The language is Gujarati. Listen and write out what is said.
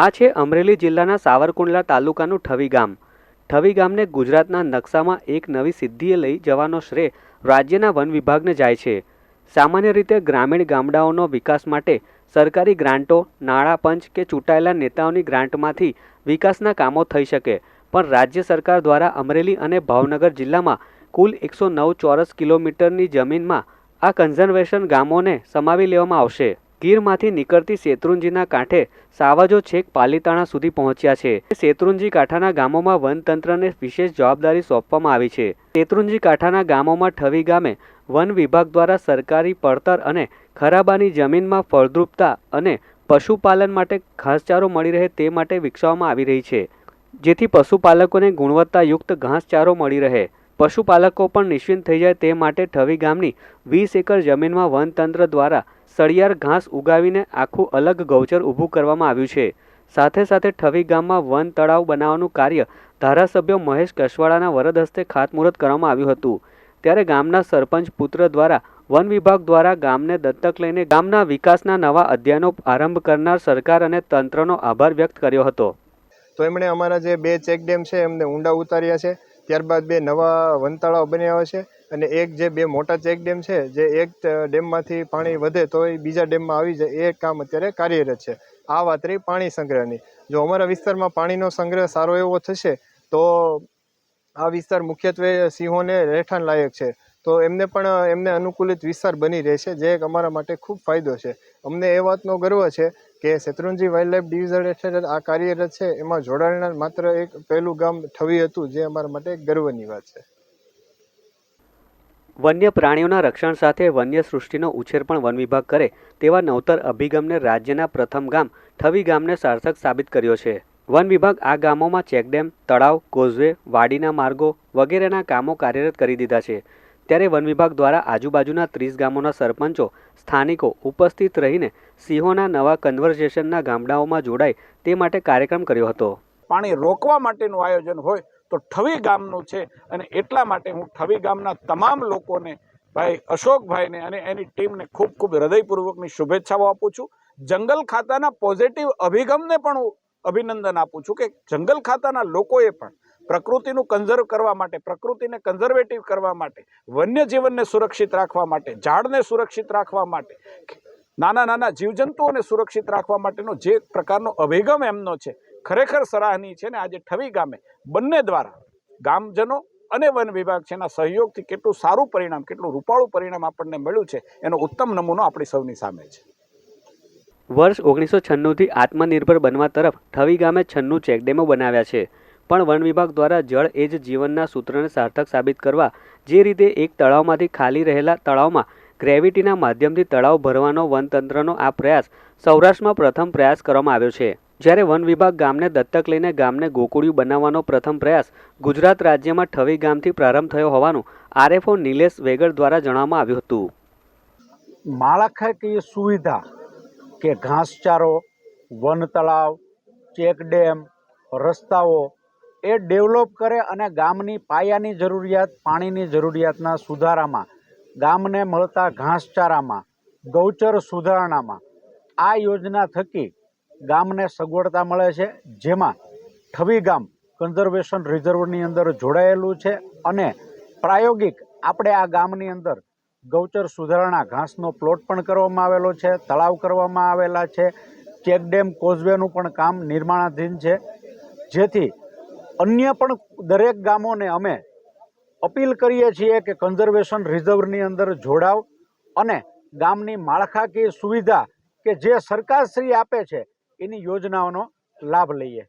આ છે અમરેલી જિલ્લાના સાવરકુંડલા તાલુકાનું ઠવી ગામ. ઠવી ગામને ગુજરાતના નકશામાં એક નવી સિદ્ધિએ લઈ જવાનો શ્રેય રાજ્યના વન વિભાગને જાય છે. સામાન્ય રીતે ગ્રામીણ ગામડાઓનો વિકાસ માટે સરકારી ગ્રાન્ટો, નાણાં પંચ કે ચૂંટાયેલા નેતાઓની ગ્રાન્ટમાંથી વિકાસના કામો થઈ શકે. પણ રાજ્ય સરકાર દ્વારા અમરેલી અને ભાવનગર જિલ્લામાં કુલ એકસો નવ ચોરસ કિલોમીટરની જમીનમાં આ કન્ઝર્વેશન ગામોને સમાવી લેવામાં આવશે. ગીરમાંથી નીકળતી શેત્રુંજીના કાંઠે સાવજો છેક પાલીતાણા સુધી પહોંચ્યા છે. શેત્રુંજી કાંઠાના ગામોમાં વનતંત્રને વિશેષ જવાબદારી સોંપવામાં આવી છે. શેત્રુંજી કાંઠાના ગામોમાં ઠવી ગામે વન વિભાગ દ્વારા સરકારી પડતર અને ખરાબાની જમીનમાં ફળદ્રુપતા અને પશુપાલન માટે ઘાસચારો મળી રહે તે માટે વિકસાવવામાં આવી રહી છે. જેથી પશુપાલકોને ગુણવત્તાયુક્ત ઘાસચારો મળી રહે. પશુપાલકો પણ નિશ્ચિંત થઈ જાય તે માટે ઠવી ગામની વીસ એકર જમીનમાં વનતંત્ર દ્વારા સળિયાર ઘાસ ઉગાવીને આખું અલગ ગૌચર ઊભું કરવામાં આવ્યું છે. સાથે સાથે ઠવી ગામમાં વન તળાવ બનાવવાનું કાર્ય ધારાસભ્ય મહેશ કસવાળાના વરદ હસ્તે ખાતમુહૂર્ત કરવામાં આવ્યું હતું. ત્યારે ગામના સરપંચ પુત્ર દ્વારા વન વિભાગ દ્વારા ગામને દત્તક લઈને ગામના વિકાસના નવા અધ્યયનો આરંભ કરનાર સરકાર અને તંત્રનો આભાર વ્યક્ત કર્યો હતો. તો એમણે અમારા જે બે ચેક ડેમ છે એમને ઊંડા ઉતાર્યા છે. ત્યારબાદ બે નવા વન તળાવ બનાવ્યા છે. અને એક જે બે મોટા ચેક ડેમ છે, જે એક ડેમમાંથી પાણી વધે તો એ બીજા ડેમમાં આવી જાય, એ કામ અત્યારે કાર્યરત છે. આ વાત રહી પાણી સંગ્રહની. જો અમારા વિસ્તારમાં પાણીનો સંગ્રહ સારો એવો થશે, તો આ વિસ્તાર મુખ્યત્વે સિંહોને રહેઠાણ લાયક છે. તો એમને પણ એમને અનુકૂલિત વિસ્તાર બની રહેશે, જે એક અમારા માટે ખૂબ ફાયદો છે. અમને એ વાતનો ગર્વ છે કે શેત્રુંજી વાઇલ્ડ લાઇફ ડિવિઝન હેઠળ આ કાર્યરત છે, એમાં જોડાયેલા માત્ર એક પહેલું ગામ ઠવી હતું, જે અમારા માટે ગર્વની વાત છે. વન્ય પ્રાણીઓના રક્ષણ સાથે વન્ય સૃષ્ટિનો ઉછેર પણ વન વિભાગ કરે તેવા નવતર અભિગમને રાજ્યના પ્રથમ ગામ ઠવી ગામને સાર્થક સાબિત કર્યો છે. વન વિભાગ આ ગામોમાં ચેકડેમ, તળાવ, કોઝવે, વાડીના માર્ગો વગેરેના કામો કાર્યરત કરી દીધા છે. ત્યારે વન વિભાગ દ્વારા આજુબાજુના ત્રીસ ગામોના સરપંચો, સ્થાનિકો ઉપસ્થિત રહીને સિંહોના નવા કન્વર્ઝેશનના ગામડાઓમાં જોડાય તે માટે કાર્યક્રમ કર્યો હતો. પાણી રોકવા માટેનું આયોજન હોય તો ઠવી ગામનું છે અને એટલા માટે હું ઠવી ગામના તમામ લોકોને, ભાઈ અશોકભાઈને અને એની ટીમને ખૂબ ખૂબ હૃદયપૂર્વકની શુભેચ્છાઓ આપું છું. જંગલ ખાતાના પોઝિટિવ અભિગમને પણ હું અભિનંદન આપું છું કે જંગલ ખાતાના લોકોએ પણ પ્રકૃતિનું કન્ઝર્વ કરવા માટે, પ્રકૃતિને કન્ઝર્વેટિવ કરવા માટે, વન્યજીવનને સુરક્ષિત રાખવા માટે, ઝાડને સુરક્ષિત રાખવા માટે, નાના નાના જીવજંતુઓને સુરક્ષિત રાખવા માટેનો જે પ્રકારનો અભિગમ એમનો છે ખરેખર સરાહનીય છે ને આજે ઠવી ગામે બંને દ્વારા ગામજનો અને વન વિભાગ છે એના સહયોગથી કેટલું સારું પરિણામ, કેટલું રૂપાળું પરિણામ આપણને મળ્યું છે, એનો ઉત્તમ નમૂનો આપણી સૌની સામે છે. વર્ષ ઓગણીસો છન્નુંથી આત્મનિર્ભર બનવા તરફ ઠવી ગામે છન્નું ચેકડેમો બનાવ્યા છે. પણ વન વિભાગ દ્વારા જળ એ જ જીવનના સૂત્રને સાર્થક સાબિત કરવા, જે રીતે એક તળાવમાંથી ખાલી રહેલા તળાવમાં ગ્રેવિટીના માધ્યમથી તળાવ ભરવાનો વનતંત્રનો આ પ્રયાસ સૌરાષ્ટ્રમાં પ્રથમ પ્રયાસ કરવામાં આવ્યો છે. જ્યારે વન વિભાગ ગામને દત્તક લઈને ગામને ગોકુળિયું બનાવવાનો પ્રથમ પ્રયાસ ગુજરાત રાજ્યમાં ઠવી ગામથી પ્રારંભ થયો હોવાનું આરએફઓ નિલેશ વેગડ દ્વારા જણાવવામાં આવ્યું હતું. માળખાકીય સુવિધા કે ઘાસચારો, વન તળાવ, ચેક ડેમ, રસ્તાઓ એ ડેવલપ કરે અને ગામની પાયાની જરૂરિયાત, પાણીની જરૂરિયાતના સુધારામાં, ગામને મળતા ઘાસચારામાં, ગૌચર સુધારણામાં આ યોજના થકી ગામને સગવડતા મળે છે, જેમાં ઠવી ગામ કન્ઝર્વેશન રિઝર્વની અંદર જોડાયેલું છે અને પ્રાયોગિક આપણે આ ગામની અંદર ગૌચર સુધારણા ઘાસનો પ્લોટ પણ કરવામાં આવેલો છે, તળાવ કરવામાં આવેલા છે ચેકડેમ કોઝવેનું પણ કામ નિર્માણાધીન છે. જેથી અન્ય પણ દરેક ગામોને અમે અપીલ કરીએ છીએ કે કન્ઝર્વેશન રિઝર્વની અંદર જોડાવ અને ગામની માળખાકીય સુવિધા કે જે સરકારશ્રી આપે છે એની યોજનાઓનો લાભ લઈએ.